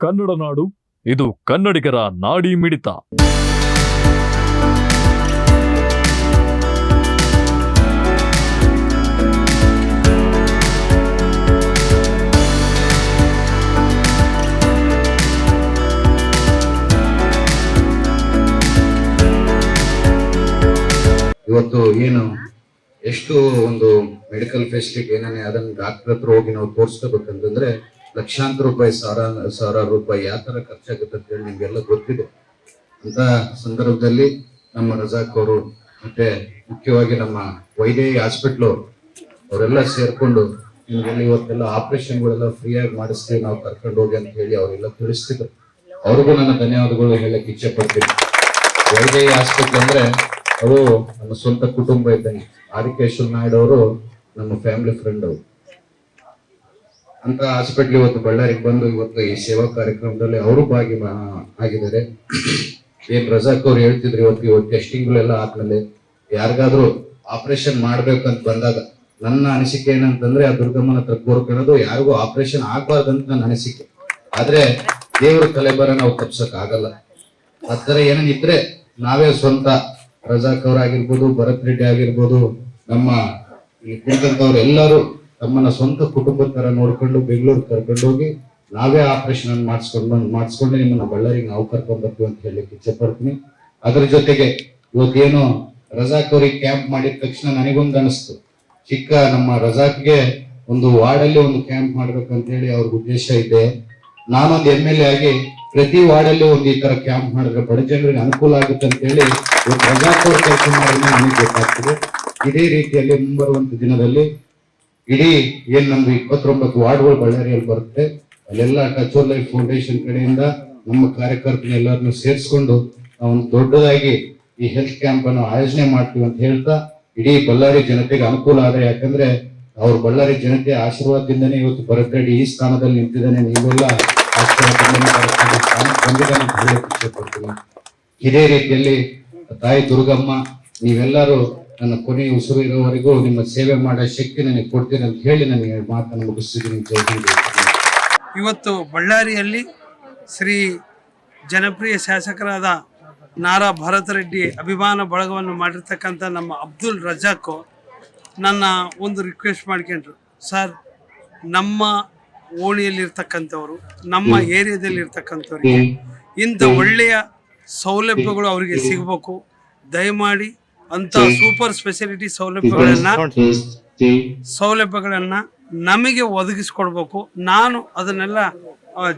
ಕನ್ನಡ ನಾಡು, ಇದು ಕನ್ನಡಿಗರ ನಾಡಿ ಮಿಡಿತ. ಇವತ್ತು ಏನು ಎಷ್ಟು ಒಂದು ಮೆಡಿಕಲ್ ಫೆಸಿಲಿಟಿ ಏನೇ ಅದನ್ನ ಡಾಕ್ಟರ್ ಹತ್ರ ಹೋಗಿ ನಾವು ತೋರಿಸ್ಕೋಬೇಕಂತಂದ್ರೆ ಲಕ್ಷಾಂತರ ರೂಪಾಯಿ, ಸಾವಿರ ಸಾವಿರಾರು ರೂಪಾಯಿ, ಯಾವ ಥರ ಖರ್ಚಾಗುತ್ತೆ ಅಂತ ಹೇಳಿ ನಿಮಗೆಲ್ಲ ಗೊತ್ತಿದೆ. ಅಂತ ಸಂದರ್ಭದಲ್ಲಿ ನಮ್ಮ ರಜಾಕ್ ಅವರು ಮತ್ತೆ ಮುಖ್ಯವಾಗಿ ನಮ್ಮ ವೈದ್ಯ ಹಾಸ್ಪಿಟ್ಲ್ ಅವರು ಅವರೆಲ್ಲ ಸೇರ್ಕೊಂಡು ನಿಮಗೆಲ್ಲ ಇವತ್ತೆಲ್ಲ ಆಪರೇಷನ್ಗಳೆಲ್ಲ ಫ್ರೀಯಾಗಿ ಮಾಡಿಸ್ತೀವಿ, ನಾವು ಕರ್ಕೊಂಡು ಹೋಗಿ ಅಂತ ಹೇಳಿ ಅವರೆಲ್ಲ ತಿಳಿಸ್ತಿದ್ರು. ಅವ್ರಿಗೂ ನನ್ನ ಧನ್ಯವಾದಗಳು ಹೇಳಕ್ಕೆ ಇಚ್ಛೆ ಪಡ್ತೀನಿ ವೈದ್ಯ ಆಸ್ಪತ್ರೆ ಅಂದ್ರೆ ಅವರು ನಮ್ಮ ಸ್ವಂತ ಕುಟುಂಬ ಇದ್ದಂಗೆ. ಆದಿಕೇಶ್ವರ ನಾಯ್ಡು ಅವರು ನಮ್ಮ ಫ್ಯಾಮಿಲಿ ಫ್ರೆಂಡ್ ಅವರು. ಅಂತ ಹಾಸ್ಪಿಟ್ಲ್ ಇವತ್ತು ಬಳ್ಳಾರಿಗೆ ಬಂದು ಇವತ್ತು ಈ ಸೇವಾ ಕಾರ್ಯಕ್ರಮದಲ್ಲಿ ಅವರು ಭಾಗಿ ಆಗಿದ್ದಾರೆ. ಏನ್ ರಜಾಕ್ ಅವ್ರು ಹೇಳ್ತಿದ್ರು ಇವತ್ತು ಇವತ್ತು ಟೆಸ್ಟಿಂಗ್ಗಳೆಲ್ಲ ಆದ್ಮೇಲೆ ಯಾರಿಗಾದ್ರೂ ಆಪರೇಷನ್ ಮಾಡ್ಬೇಕಂತ ಬಂದಾಗ ನನ್ನ ಅನಿಸಿಕೆ ಏನಂತಂದ್ರೆ ಆ ದುರ್ಗಮ್ಮನ ಹತ್ರ ಕೋರ್ಕೊಳ್ಳೋದು ಯಾರಿಗೂ ಆಪರೇಷನ್ ಆಗ್ಬಾರ್ದಂತ ನನ್ನ ಅನಿಸಿಕೆ. ಆದ್ರೆ ದೇವ್ರ ತಲೆಬರ ನಾವು ತಪ್ಸಕ್ ಆಗಲ್ಲ ಆತರ ಏನೇನ್ ನಾವೇ ಸ್ವಂತ ರಜಾಕ್ ಅವರಾಗಿರ್ಬೋದು, ಭರತ್ ರೆಡ್ಡಿ ಆಗಿರ್ಬೋದು, ನಮ್ಮ ಈ ಕುಳಿತಂತವ್ರು ಎಲ್ಲರೂ ತಮ್ಮನ್ನ ಸ್ವಂತ ಕುಟುಂಬದ ಥರ ನೋಡ್ಕೊಂಡು ಬೆಂಗಳೂರು ಕರ್ಕೊಂಡೋಗಿ ನಾವೇ ಆಪರೇಷನ್ ಅನ್ನು ಮಾಡಿಸ್ಕೊಂಡು ಬಂದು ಮಾಡಿಸ್ಕೊಂಡು ನಿಮ್ಮನ್ನ ಬಳ್ಳಾರಿಗೆ ನಾವು ಕರ್ಕೊಂಡ್ಬರ್ತೀವಿ ಅಂತ ಹೇಳಲಿಕ್ಕೆ ಇಚ್ಛೆ ಪಡ್ತೀನಿ. ಅದ್ರ ಜೊತೆಗೆ ಇವತ್ತೇನು ರಜಾಕ್ ಅವ್ರಿಗೆ ಕ್ಯಾಂಪ್ ಮಾಡಿದ ತಕ್ಷಣ ನನಗೊಂದು ಅನಿಸ್ತು. ಚಿಕ್ಕ ನಮ್ಮ ರಜಾಕ್ಗೆ ಒಂದು ವಾರ್ಡಲ್ಲಿ ಒಂದು ಕ್ಯಾಂಪ್ ಮಾಡ್ಬೇಕಂತ ಹೇಳಿ ಅವ್ರ ಉದ್ದೇಶ ಇದೆ. ನಾನೊಂದು ಎಂ ಎಲ್ ಎ ಆಗಿ ಪ್ರತಿ ವಾರ್ಡಲ್ಲಿ ಒಂದು ಈ ತರ ಕ್ಯಾಂಪ್ ಮಾಡಿದ್ರೆ ಬಡ ಜನರಿಗೆ ಅನುಕೂಲ ಆಗುತ್ತೆ ಅಂತ ಹೇಳಿ ರಜಾಕ್ ಅವ್ರ ಕೆಲಸ ಮಾಡಿದ್ರೆ ನನಗೆ ಗೊತ್ತಾಗ್ತದೆ. ಇದೇ ರೀತಿಯಲ್ಲಿ ಮುಂಬರುವಂತ ದಿನದಲ್ಲಿ ಇಡೀ ಏನ್ ನಮ್ದು ಇಪ್ಪತ್ತೊಂಬತ್ತು ವಾರ್ಡ್ಗಳು ಬಳ್ಳಾರಿಯಲ್ಲಿ ಬರುತ್ತೆ, ಅಲ್ಲೆಲ್ಲ ಟಚ್ ಲೈಫ್ ಫೌಂಡೇಶನ್ ಕಡೆಯಿಂದ ನಮ್ಮ ಕಾರ್ಯಕರ್ತನೆಲ್ಲರನ್ನು ಸೇರಿಸ್ಕೊಂಡು ನಾವು ದೊಡ್ಡದಾಗಿ ಈ ಹೆಲ್ತ್ ಕ್ಯಾಂಪ್ ಅನ್ನು ಆಯೋಜನೆ ಮಾಡ್ತೀವಿ ಅಂತ ಹೇಳ್ತಾ ಇಡೀ ಬಳ್ಳಾರಿ ಜನತೆಗೆ ಅನುಕೂಲ ಆದ್ರೆ ಯಾಕಂದ್ರೆ ಅವ್ರು ಬಳ್ಳಾರಿ ಜನತೆ ಆಶೀರ್ವಾದದಿಂದನೇ ಇವತ್ತು ಭರತರೆಡ್ಡಿ ಈ ಸ್ಥಾನದಲ್ಲಿ ನಿಂತಿದ್ದಾನೆ, ನೀವೆಲ್ಲ ಇದೇ ರೀತಿಯಲ್ಲಿ ತಾಯಿ ದುರ್ಗಮ್ಮ, ನೀವೆಲ್ಲರೂ ನನ್ನ ಕೊನೆಯ ಉಸಿರು ಇರುವವರೆಗೂ ನಿಮ್ಮ ಸೇವೆ ಮಾಡೋ ಶಕ್ತಿ ನನಗೆ ಕೊಡ್ತೀನಿ ಅಂತ ಹೇಳಿ ನನಗೆ ಮಾತನ್ನು ಮುಗಿಸ್ತಿದ್ದೀನಿ ಜೈ ಹಿಂದ್. ಇವತ್ತು ಬಳ್ಳಾರಿಯಲ್ಲಿ ಶ್ರೀ ಜನಪ್ರಿಯ ಶಾಸಕರಾದ ನಾರಾ ಭರತ್ ರೆಡ್ಡಿ ಅಭಿಮಾನ ಬಳಗವನ್ನು ಮಾಡಿರ್ತಕ್ಕಂಥ ನಮ್ಮ ಅಬ್ದುಲ್ ರಜಾಕ್ ನನ್ನ ಒಂದು ರಿಕ್ವೆಸ್ಟ್ ಮಾಡ್ಕೊಂಡ್ರು. ಸರ್ ನಮ್ಮ ಓಣಿಯಲ್ಲಿರ್ತಕ್ಕಂಥವ್ರು ನಮ್ಮ ಏರಿಯಾದಲ್ಲಿ ಇರ್ತಕ್ಕಂಥವ್ರಿಗೆ ಇಂಥ ಒಳ್ಳೆಯ ಸೌಲಭ್ಯಗಳು ಅವರಿಗೆ ಸಿಗಬೇಕು. ದಯಮಾಡಿ ಅಂತ ಸೂಪರ್ ಸ್ಪೆಷಾಲಿಟಿ ಸೌಲಭ್ಯಗಳನ್ನ ಸೌಲಭ್ಯಗಳನ್ನ ನಮಗೆ ಒದಗಿಸ್ಕೊಡ್ಬೇಕು. ನಾನು ಅದನ್ನೆಲ್ಲ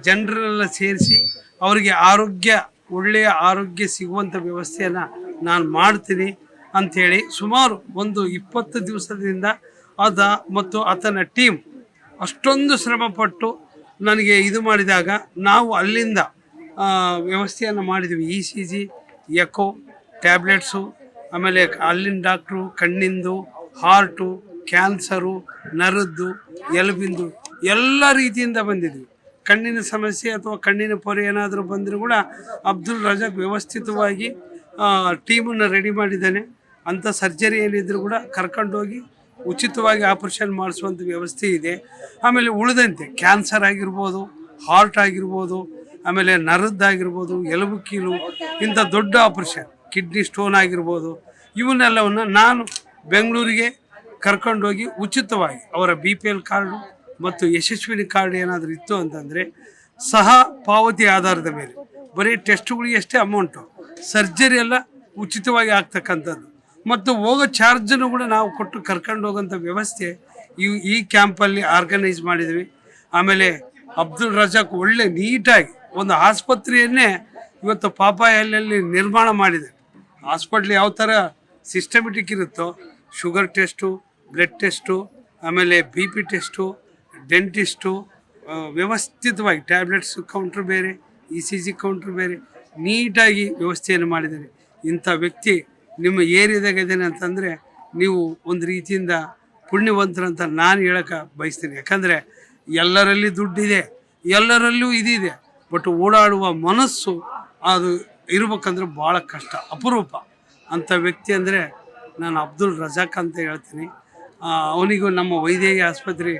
ಜನರಲ್ಲ ಸೇರಿಸಿ ಅವರಿಗೆ ಆರೋಗ್ಯ ಒಳ್ಳೆಯ ಆರೋಗ್ಯ ಸಿಗುವಂಥ ವ್ಯವಸ್ಥೆಯನ್ನು ನಾನು ಮಾಡ್ತೀನಿ ಅಂಥೇಳಿ ಸುಮಾರು ಒಂದು ಇಪ್ಪತ್ತು ದಿವಸದಿಂದ ಅದ ಮತ್ತು ಆತನ ಟೀಮ್ ಅಷ್ಟೊಂದು ಶ್ರಮಪಟ್ಟು ನನಗೆ ಇದು ಮಾಡಿದಾಗ ನಾವು ಅಲ್ಲಿಂದ ವ್ಯವಸ್ಥೆಯನ್ನು ಮಾಡಿದ್ವಿ. E C G echo tablets ಆಮೇಲೆ ಅಲ್ಲಿನ ಡಾಕ್ಟ್ರು, ಕಣ್ಣಿಂದು, ಹಾರ್ಟು, ಕ್ಯಾನ್ಸರು, ನರದ್ದು, ಎಲುಬಿಂದು ಎಲ್ಲ ರೀತಿಯಿಂದ ಬಂದಿದ್ವಿ. ಕಣ್ಣಿನ ಸಮಸ್ಯೆ ಅಥವಾ ಕಣ್ಣಿನ ಪೊರೆ ಏನಾದರೂ ಬಂದರೂ ಕೂಡ ಅಬ್ದುಲ್ ರಜಾಕ್ ವ್ಯವಸ್ಥಿತವಾಗಿ ಟೀಮನ್ನು ರೆಡಿ ಮಾಡಿದ್ದಾನೆ. ಅಂಥ ಸರ್ಜರಿ ಏನಿದ್ರು ಕೂಡ ಕರ್ಕೊಂಡೋಗಿ ಉಚಿತವಾಗಿ ಆಪರೇಷನ್ ಮಾಡಿಸುವಂಥ ವ್ಯವಸ್ಥೆ ಇದೆ. ಆಮೇಲೆ ಉಳಿದಂತೆ ಕ್ಯಾನ್ಸರ್ ಆಗಿರ್ಬೋದು ಹಾರ್ಟ್ ಆಗಿರ್ಬೋದು, ಆಮೇಲೆ ನರದ್ದಾಗಿರ್ಬೋದು, ಎಲುಬು ಕೀಲು, ಇಂಥ ದೊಡ್ಡ ಆಪರೇಷನ್ ಕಿಡ್ನಿ ಸ್ಟೋನ್ ಆಗಿರ್ಬೋದು, ಇವನ್ನೆಲ್ಲವನ್ನು ನಾನು ಬೆಂಗಳೂರಿಗೆ ಕರ್ಕೊಂಡೋಗಿ ಉಚಿತವಾಗಿ ಅವರ ಬಿ ಪಿ ಎಲ್ ಕಾರ್ಡು ಮತ್ತು ಯಶಸ್ವಿನಿ ಕಾರ್ಡ್ ಏನಾದರೂ ಇತ್ತು ಅಂತಂದರೆ ಸಹ ಪಾವತಿ ಆಧಾರದ ಮೇಲೆ. ಬರೀ ಟೆಸ್ಟ್ಗಳಿಗೆ ಅಷ್ಟೇ ಅಮೌಂಟು ಸರ್ಜರಿ ಎಲ್ಲ ಉಚಿತವಾಗಿ ಆಗ್ತಕ್ಕಂಥದ್ದು. ಮತ್ತು ಹೋಗೋ ಚಾರ್ಜನ್ನು ಕೂಡ ನಾವು ಕೊಟ್ಟು ಕರ್ಕೊಂಡು ಹೋಗೋಂಥ ವ್ಯವಸ್ಥೆ ಈ ಈ ಕ್ಯಾಂಪಲ್ಲಿ ಆರ್ಗನೈಸ್ ಮಾಡಿದ್ವಿ. ಆಮೇಲೆ ಅಬ್ದುಲ್ ರಜಾಕ್ ಒಳ್ಳೆ ನೀಟಾಗಿ ಒಂದು ಆಸ್ಪತ್ರೆಯನ್ನೇ ಇವತ್ತು ಪಾಪಾಯಲ್ಲಿ ನಿರ್ಮಾಣ ಮಾಡಿದೆ ಹಾಸ್ಪಿಟ್ಲ್ ಯಾವ ಥರ ಸಿಸ್ಟಮೆಟಿಕ್ ಇರುತ್ತೋ ಶುಗರ್ ಟೆಸ್ಟು ಬ್ಲಡ್ ಟೆಸ್ಟು ಆಮೇಲೆ ಬಿ ಪಿ ಟೆಸ್ಟು ಡೆಂಟಿಸ್ಟು ವ್ಯವಸ್ಥಿತವಾಗಿ ಟ್ಯಾಬ್ಲೆಟ್ಸ್ ಕೌಂಟ್ರ್ ಬೇರೆ ಇ ಸಿ ಜಿ ಕೌಂಟ್ರ್ ಬೇರೆ, ನೀಟಾಗಿ ವ್ಯವಸ್ಥೆಯನ್ನು ಮಾಡಿದ್ದಾರೆ. ಇಂಥ ವ್ಯಕ್ತಿ ನಿಮ್ಮ ಏರಿಯಾದಾಗ ಇದ್ದೇನೆ ಅಂತಂದರೆ ನೀವು ಒಂದು ರೀತಿಯಿಂದ ಪುಣ್ಯವಂತರಂತ ನಾನು ಹೇಳಕ್ಕೆ ಬಯಸ್ತೀನಿ. ಯಾಕಂದರೆ ಎಲ್ಲರಲ್ಲಿ ದುಡ್ಡಿದೆ, ಎಲ್ಲರಲ್ಲೂ ಇದಿದೆ ಬಟ್ ಓಡಾಡುವ ಮನಸ್ಸು ಅದು ಇರ್ಬೇಕಂದ್ರೆ ಭಾಳ ಕಷ್ಟ. ಅಪರೂಪ. ಅಂಥ ವ್ಯಕ್ತಿ ಅಂದರೆ ನಾನು ಅಬ್ದುಲ್ ರಜಾಕ್ ಅಂತ ಹೇಳ್ತೀನಿ. ಅವನಿಗೂ ನಮ್ಮ ವೈದ್ಯಕೀಯ ಆಸ್ಪತ್ರೆ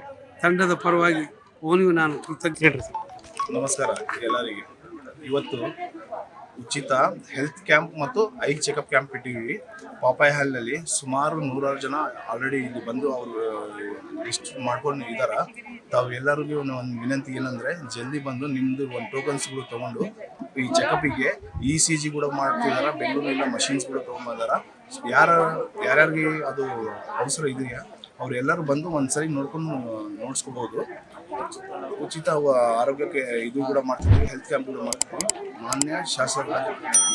ತಂಡದ ಪರವಾಗಿ ಅವನಿಗೂ ನಾನು ಕೃತಜ್ಞ. ನಮಸ್ಕಾರ ಎಲ್ಲರಿಗೆ. ಇವತ್ತು ಉಚಿತ ಹೆಲ್ತ್ ಕ್ಯಾಂಪ್ ಮತ್ತು ಐ ಚೆಕಪ್ ಕ್ಯಾಂಪ್ ಇಟ್ಟಿದ್ದೀವಿ. ಪಾಪಾಯ ಹಾಲ್ನಲ್ಲಿ ಸುಮಾರು ನೂರಾರು ಜನ ಆಲ್ರೆಡಿ ಇಲ್ಲಿ ಬಂದು ಅವರು ಲಿಸ್ಟ್ ಮಾಡ್ಕೊಂಡು ಇದ್ದಾರೆ ತಾವು ಎಲ್ಲರಿಗೂ ಒಂದು ವಿನಂತಿ ಏನಂದರೆ, ಜಲ್ದಿ ಬಂದು ನಿಮ್ಮದು ಒಂದು ಟೋಕನ್ಸ್ಗಳು ತಗೊಂಡು ಈ ಚೆಕಪಿಗೆ ಇ ಸಿ ಜಿ ಕೂಡ ಮಾಡ್ತಿದಾರ, ಬೆಂಗಳೂರಿನ ಮಷಿನ್ಸ್ ಕೂಡ ತೊಗೊಂಬಂದಾರ. ಯಾರ, ಯಾರ್ಯಾರಿಗೆ ಅದು ಅವಸರ ಇದೆಯಾ, ಅವರೆಲ್ಲರೂ ಬಂದು ಒಂದ್ಸರಿ ನೋಡ್ಕೊಂಡು ನೋಡಿಸ್ಕೋಬಹುದು ಉಚಿತ ಆರೋಗ್ಯಕ್ಕೆ ಇದು ಕೂಡ ಮಾಡ್ತಿದ್ವಿ ಹೆಲ್ತ್ ಕ್ಯಾಂಪ್ ಕೂಡ ಮಾಡ್ತಿದ್ವಿ ಮಾನ್ಯ ಶಾಸಕ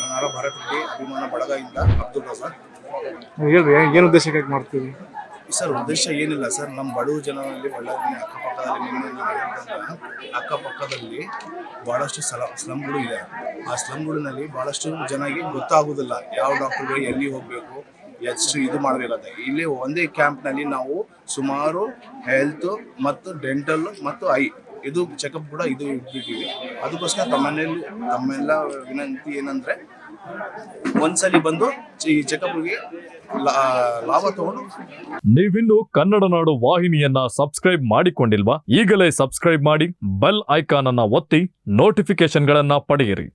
ನಾರಾ ಭಾರತ್ ರೆಡ್ಡಿ ಅಭಿಮಾನ ಬಳಗದಿಂದ ಅಬ್ದುಲ್ ರಜಾಕ್. ಹೇಳ್ರಿ ಏನು ಉದ್ದೇಶಕ್ಕಾಗಿ ಮಾಡ್ತೀವಿ ಸರ್ ಉದ್ದೇಶ ಏನಿಲ್ಲ ಸರ್. ನಮ್ಮ ಬಡವ ಜನರಲ್ಲಿ ಬಳ್ಳಾರಿ ಅಕ್ಕಪಕ್ಕದಲ್ಲಿ ಅಕ್ಕಪಕ್ಕದಲ್ಲಿ ಬಹಳಷ್ಟು ಸ್ಲ ಸ್ಲಮ್ಗಳು ಇದೆ. ಆ ಸ್ಲಮ್ಗಳಿನಲ್ಲಿ ಬಹಳಷ್ಟು ಜನಗೆ ಗೊತ್ತಾಗುವುದಿಲ್ಲ ಯಾವ ಡಾಕ್ಟರ್ಗಳು ಎಲ್ಲಿ ಹೋಗಬೇಕು ಎಷ್ಟು ಇದು ಮಾಡಬೇಕಂತ ಇಲ್ಲಿ ಒಂದೇ ಕ್ಯಾಂಪ್ನಲ್ಲಿ ನಾವು ಸುಮಾರು ಹೆಲ್ತ್ ಮತ್ತು ಡೆಂಟಲ್ ಮತ್ತು ಐ ಇದು ಚೆಕಪ್ ಕೂಡ ಇದು ಇಟ್ಬಿಟ್ಟಿವಿ. ಅದಕ್ಕೋಸ್ಕರ ತಮ್ಮನೇಲಿ ತಮ್ಮೆಲ್ಲ ವಿನಂತಿ ಏನಂದ್ರೆ, ಒಂದ್ಸಲಿ ಬಂದು ಈ ಚೆಕಪ್ಗೆ ಲಾಭ ತಗೊಂಡು. ನೀವಿನ್ನು ಕನ್ನಡ ನಾಡು ವಾಹಿನಿಯನ್ನ ಸಬ್ಸ್ಕ್ರೈಬ್ ಮಾಡಿಕೊಂಡಿಲ್ವಾ? ಈಗಲೇ ಸಬ್ಸ್ಕ್ರೈಬ್ ಮಾಡಿ ಬೆಲ್ ಐಕಾನ್ ಅನ್ನ ಒತ್ತಿ ನೋಟಿಫಿಕೇಶನ್ಗಳನ್ನ ಪಡೆಯಿರಿ.